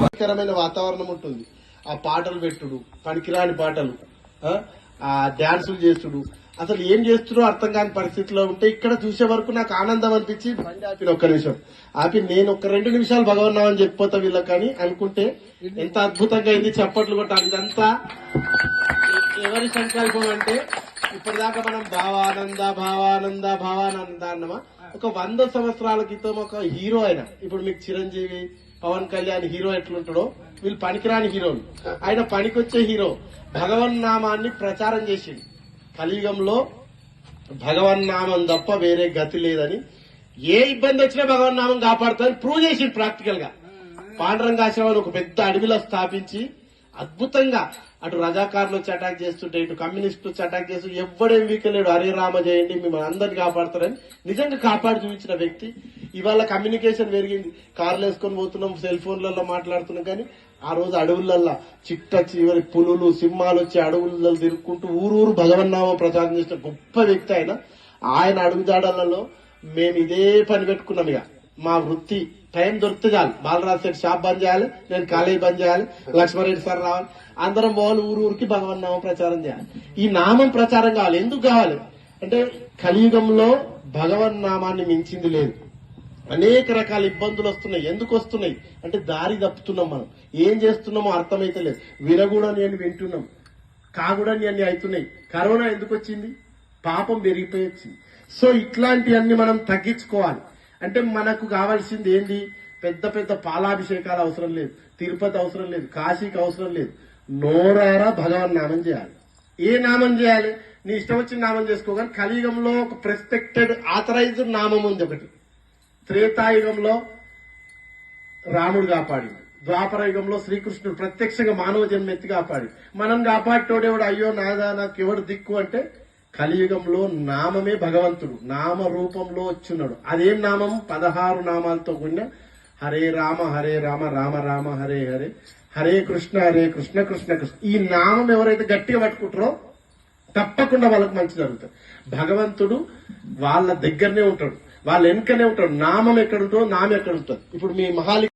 భయంకరమైన వాతావరణం ఉంటుంది. ఆ పాటలు పెట్టుడు పనికిరాని పాటలు ఆ, డాన్సులు చేస్తుడు. అసలు ఏం చేస్తుడో అర్థం కాని పరిస్థితిలో ఉంటే ఇక్కడ చూసే వరకు నాకు ఆనందం అనిపించి బండి ఆపిన ఒక్క నిమిషం. ఆపి నేను ఒక రెండు నిమిషాలు భగవన్నామని చెప్పిపోతా వీళ్ళకి కానీ అనుకుంటే ఎంత అద్భుతంగా అయింది చప్పట్లు కొట్టాలి ఇదంతా. ఎవరి సంకల్పం అంటే ఇప్పటిదాకా మనం భావానంద భావానంద భావానంద అన్నమా? ఒక వంద సంవత్సరాల క్రితం ఒక హీరో ఆయన. ఇప్పుడు మీకు చిరంజీవి పవన్ కళ్యాణ్ హీరో ఎట్లుంటాడో వీళ్ళు పనికిరాని హీరోలు. ఆయన పనికొచ్చే హీరో. భగవన్ నామాన్ని ప్రచారం చేసిండు. కలియుగంలో భగవన్ నామం తప్ప వేరే గతి లేదని ఏ ఇబ్బంది వచ్చినా భగవన్ నామం కాపాడుతుందని ప్రూవ్ చేసిండు ప్రాక్టికల్గా. పాండురంగాశ్రమం ఒక పెద్ద అడవిలో స్థాపించి అద్భుతంగా అటు రజాకారులు వచ్చి అటాక్ చేస్తుంటే ఇటు కమ్యూనిస్టులు వచ్చి అటాక్ చేస్తూ ఎవ్వడేం వీకలేడు హరే రామ చేయండి మిమ్మల్ని అందరిని కాపాడుతారని నిజంగా కాపాడి చూపించిన వ్యక్తి. ఇవాళ కమ్యూనికేషన్ పెరిగింది. కార్లు వేసుకొని పోతున్నాం సెల్ ఫోన్లలో మాట్లాడుతున్నాం కానీ ఆ రోజు అడవులల్లో చిట్ట చివరి పులులు సింహాలు వచ్చి అడవులలో తిరుక్కుంటూ ఊరూరు భగవన్నామ ప్రచారం చేసిన గొప్ప వ్యక్తి ఆయన. ఆయన అడుగుజాడలలో మేము ఇదే పని పెట్టుకున్నాం ఇక. మా వృత్తి టైం దొరికితే చాలు. బాలరాజ్ సెట్ షాప్ బంద్ చేయాలి నేను కాలేజ్ బంద్ చేయాలి లక్ష్మారెడ్డి సార్ రావాలి. అందరం పోవాలి ఊరు ఊరికి భగవన్ నామం ప్రచారం చేయాలి. ఈ నామం ప్రచారం కావాలి. ఎందుకు కావాలి? అంటే కలియుగంలో భగవన్ నామాన్ని మించింది లేదు. అనేక రకాల ఇబ్బందులు వస్తున్నాయి. ఎందుకు వస్తున్నాయి? అంటే దారి తప్పుతున్నాం మనం. ఏం చేస్తున్నామో అర్థమైతే లేదు. విరగూడని అని వింటున్నాం. కాగుడని అన్ని అవుతున్నాయి. కరోనా ఎందుకు వచ్చింది? పాపం పెరిగిపోయి వచ్చింది. సో ఇట్లాంటివన్నీ మనం తగ్గించుకోవాలి. అంటే మనకు కావాల్సింది ఏంది? పెద్ద పెద్ద పాలాభిషేకాలు అవసరం లేదు. తిరుపతి అవసరం లేదు. కాశీకి అవసరం లేదు. నోరారా భగవాన్ నామం చేయాలి. ఏ నామం చేయాలి? నీ ఇష్టం వచ్చిన నామం చేసుకోగానే కలియుగంలో ఒక ప్రెస్పెక్టెడ్ ఆథరైజ్డ్ నామం ఉంది ఒకటి. త్రేతాయుగంలో రాముడు కాపాడింది ద్వాపర యుగంలో శ్రీకృష్ణుడు ప్రత్యక్షంగా మానవ జన్మెత్తి కాపాడి మనం కాపాడేటోడెవడు అయ్యో నాదా నాకు ఎవడు దిక్కు అంటే కలియుగంలో నామమే భగవంతుడు నామ రూపంలో వచ్చున్నాడు. అదేం నామం? పదహారు నామాలతో కూడిన హరే రామ హరే రామ రామ రామ హరే హరే హరే కృష్ణ హరే కృష్ణ కృష్ణ కృష్ణ. ఈ నామం ఎవరైతే గట్టిగా పట్టుకుంటారో తప్పకుండా వాళ్ళకి మంచి జరుగుతుంది. భగవంతుడు వాళ్ళ దగ్గరనే ఉంటాడు. వాళ్ళ వెనుకనే ఉంటాడు. నామం ఎక్కడ ఉంటుందో నామం ఎక్కడ ఉంటుంది. ఇప్పుడు మీ మహాలి